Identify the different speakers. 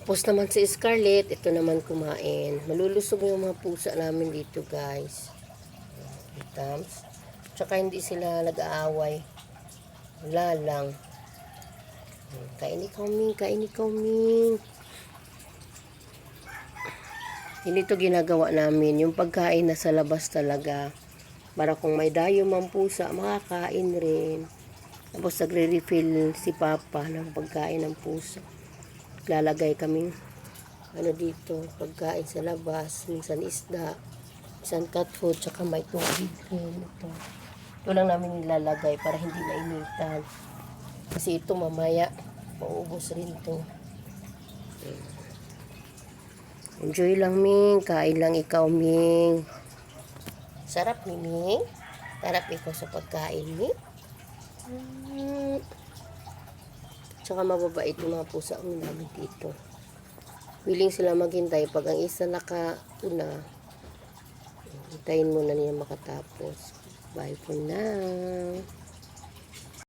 Speaker 1: Tapos naman si Scarlett, ito naman kumain. Malulusog yung mga pusa namin dito, guys. Tams. Tsaka hindi sila nag-aaway. Wala lang. Kain ikaw, Ming. Kain ikaw, Ming. Hindi to ginagawa namin. Yung pagkain na sa labas talaga. Para kung may dayo mang pusa, makakain rin. Tapos nagre-refill si Papa ng pagkain ng pusa. Lalagay kaming ano dito, pagkain sa labas, minsan isda, minsan cat food, tsaka may tubig. Ito. Ito lang namin nilalagay para hindi mainitan. Kasi ito mamaya, maubos rin to. Enjoy lang, Ming. Kain lang ikaw, Ming. Sarap ni Ming. Sarap ikaw sa pagkain, Ming. Tsaka mababait yung mga pusa ko namin dito. Willing sila maghintay pag ang isa nakauna. Hintayin muna niya makatapos. Bye for now.